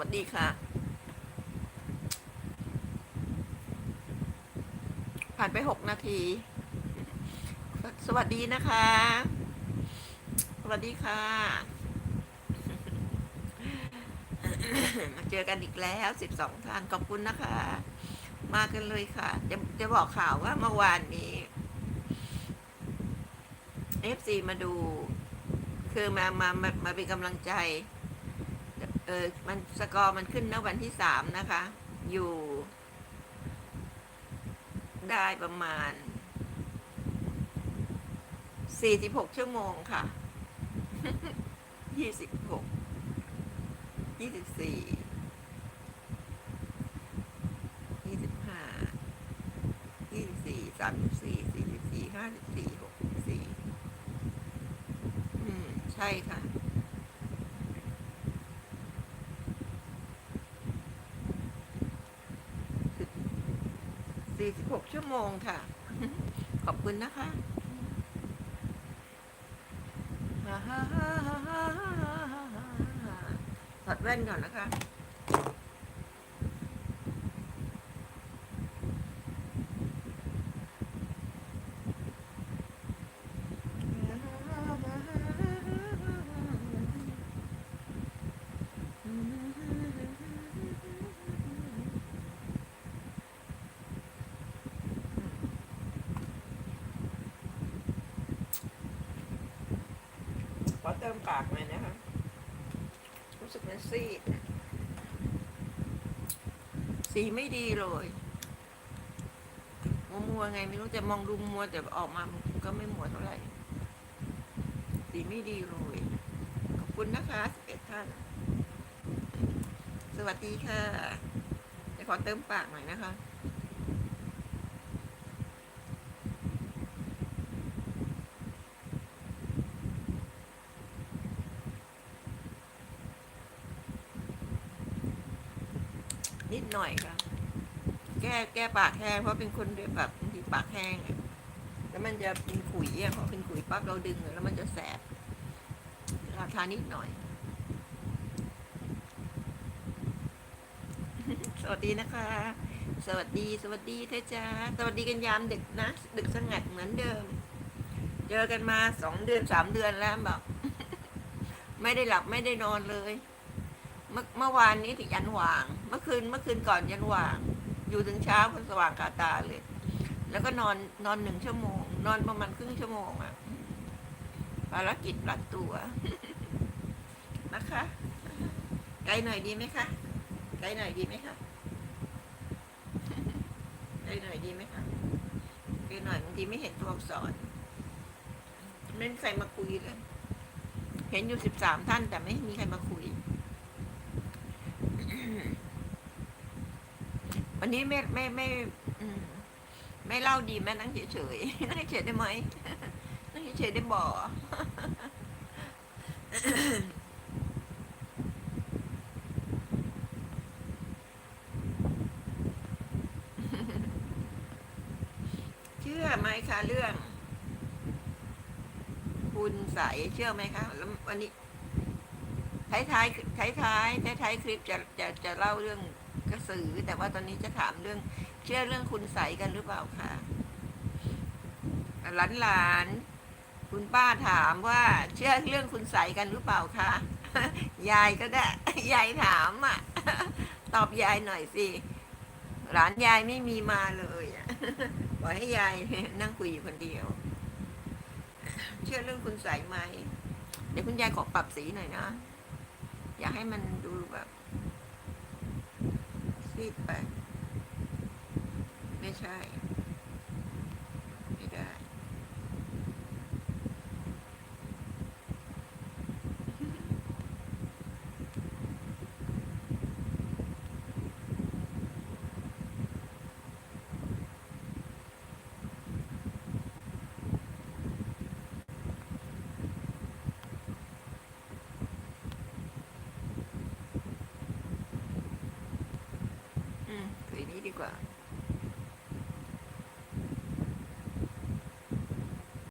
วัสดีค่ะ ผ่านไปหกนาที สวัสดีนะคะ สวัสดีค่ะ มาเจอกันอีกแล้วสิบสองท่านขอบคุณนะคะ มากันเลยค่ะ จะจะบอกข่าวว่าเมื่อวานนี้ FC มาดู คือมามามามาเป็นกำลังใจ ออมันสกอร์มันขึ้นณวันที่สามนะคะ อยู่ ได้ประมาณสี่สิบหกชั่วโมงค่ะยี่สิบหกยี่สิบสี่ยี่สิบห้ายี่สิบสี่สามสิบสี่สี่สิบสี่ห้าสิบสี่หกสิบสี่อืม ใช่ค่ะ 46 ชั่วโมงค่ะ ขอบคุณนะคะถอดแว่นก่อนนะคะ ขอเติ มปากหน่อยนะคะ รู้สึกมันซีด สีไม่ดีเลยมัวมัวๆไงไม่รู้จะมองดูมัวแต่ออกมาก็ไม่มัวเท่าไหร่ สีไม่ดีเลย ขอบคุณนะคะสิบเอ็ดท่าน สวัสดีค่ะเดี๋ยวขอเติมปากหน่อยนะคะ นิดหน่อยค่ะ แก้แก้ปากแห้งเพราะเป็นคนแบบบางทีปากแห้งอะแล้วมันจะเป็นขุยอะพอเป็นขุยปั๊บเราดึงแล้วมันจะแสบราคานิดหน่อย สวัสดีนะคะ สวัสดีสวัสดีเทจ้าสวัสดีกันยามดึกนะดึกสงัดเหมือนเดิม เจอกันมาสองเดือนสามเดือนแล้วแบบไม่ได้หลับไม่ได้นอนเลย เมื่อเมื่อวานนี้ถึงยันหว่าง เมื่อคืนเมื่อคืนก่อนยันหว่าง อยู่ถึงเช้าคนสว่างคาตาเลย แล้วก็นอนนอนหนึ่งชั่วโมง นอนประมาณครึ่งชั่วโมงอะภารกิจรัดตัวนะคะ ไกลหน่อยดีไหมคะ ไกลหน่อยดีไหมคะไกลหน่อยดีไหมคะไกลหน่อยบางทีไม่เห็นตัวอักษรไม่มีใครมาคุยเลย เห็นอยู่สิบสามท่านแต่ไม่มีใครมาคุย วันนี้ไม่ไม่ไม่ไม่เล่าดีแม่นั่งเฉยๆนั่งเฉยได้ไหมนั่งเฉยได้บ่เชื่อไหมคะเรื่อง คุณใสเชื่อไหมคะแล้ววันนี้ท้ายท้ายท้ายท้ายท้ายท้ายคลิปจะจะจะเล่าเรื่อง กระสือ แต่ว่าตอนนี้จะถามเรื่องเชื่อเรื่องคุณใสกันหรือเปล่าคะหลานหลานๆคุณป้าถามว่าเชื่อเรื่องคุณใสกันหรือเปล่าคะยายก็ได้ยายถามอะ ตอบยายหน่อยสิหลานยายไม่มีมาเลยอะบอกให้ยายนั่งคุยอยู่คนเดียว เชื่อเรื่องคุณใสไหมเดี๋ยวคุณยายขอปรับสีหน่อยนะ อยากให้มันดูแบบ ซีดไป ไม่ใช่ Iya.